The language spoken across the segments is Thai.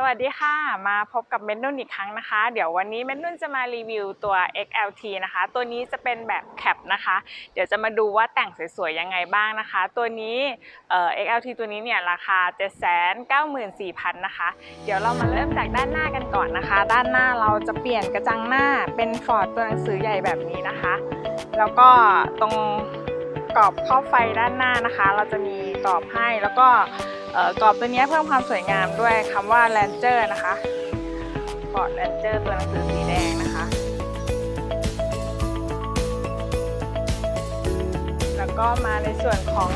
สวัสดีค่ะ มาพบกับเมนนุ่นอีกครั้งนะคะ เดี๋ยววันนี้เมนนุ่นจะมารีวิวตัว XLT นะคะ ตัวนี้จะเป็นแบบแคปนะคะ เดี๋ยวจะมาดูว่าแต่งสวยๆยังไงบ้างนะคะ ตัวนี้เอ่อ XLT ตัวนี้เนี่ยราคา 794,000 นะคะ เดี๋ยวเรามาเริ่มจากด้านหน้ากันก่อนนะคะ ด้านหน้าเราจะเปลี่ยนกระจังหน้าเป็นฟอร์ดตัวหนังสือใหญ่แบบนี้นะคะ แล้วก็ตรง กรอบครอบไฟด้านหน้านะคะ เราจะมีกรอบให้แล้วก็เอ่อกรอบตัวนี้เพิ่มความสวยงามด้วยคำว่า Ranger นะคะฟอร์ด Ranger ตัวหนังสือสีแดงนะคะ แล้วก็มาในส่วนของ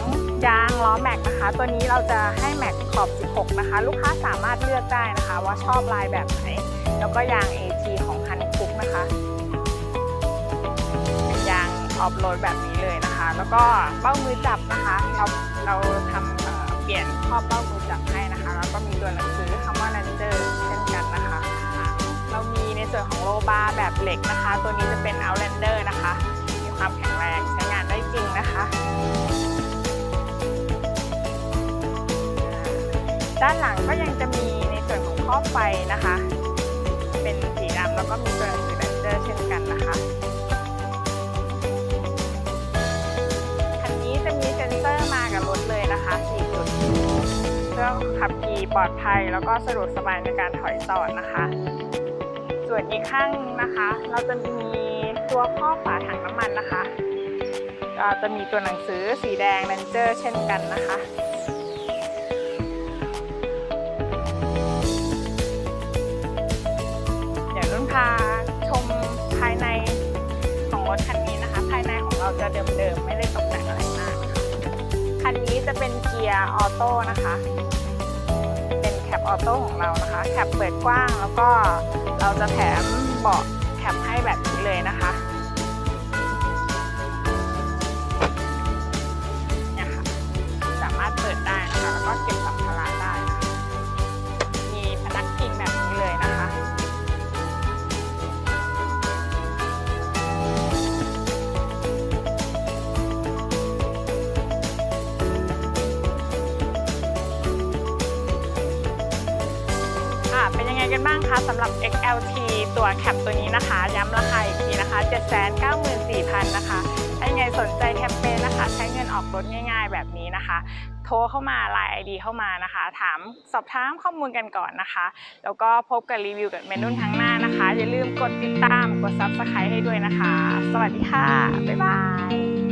ยางล้อแม็กนะคะ ตัวนี้เราจะให้แม็กขอบ 16 นะคะ ลูกค้าสามารถเลือกได้นะคะ ว่าชอบลายแบบไหน แล้วก็ยาง AT ของฮันคุกนะคะ ออฟโรดแบบนี้เลยนะคะ แล้วก็เป้ามือจับนะคะ เราเราทำเเปลี่ยนครอบเป้ามือจับให้นะคะ แล้วก็มีตัวหนังสือคำว่า Ranger เช่นกันนะคะ เรามีในส่วนของโลบาร์แบบเหล็กนะคะ ตัวนี้จะเป็น Outlander นะคะ มีความแข็งแรงใช้งานได้จริงนะคะด้านหลังก็ยังจะมีในส่วนของครอบไฟนะคะ เป็นสีดำแล้วก็มีตัว ปลอดภัย แล้วก็สะดวกสบายในการถอยจอดนะคะ ส่วนอีกข้างนะคะ เราจะมีตัวครอบฝาถังน้ำมันนะคะจะมีตัวหนังสือสีแดง Ranger เช่นกันนะคะเดี๋ยวนุ่นพาชมภายในของรถคันนี้นะคะ ภายในของเราจะเดิมๆไม่ได้ตกแต่งอะไรมาก คันนี้จะเป็นเกียร์ออโต้นะคะ เป็นแคปออโต้ของเรานะคะ แคปเปิดกว้างแล้วก็เราจะแถมเบาะแคปให้แบบนี้เลยนะคะ ค่ะ เป็นยังไงกันบ้างคะสำหรับ XLT ตัวแคปตัวนี้นะคะ ย้ำราคาอีกทีนะคะ 794,000 นะคะ ถ้ายังไงสนใจแคมเปญนะคะ ใช้เงินออกรถง่ายๆ แบบนี้นะคะ โทรเข้ามาไลน์ ID เข้ามานะคะ ถามสอบถามข้อมูลกันก่อนนะคะ แล้วก็พบกับรีวิวกับเมนุ่นทั้งหน้านะคะ อย่าลืมกดติดตาม กด Subscribe ให้ด้วยนะคะ สวัสดีค่ะ บ๊ายบาย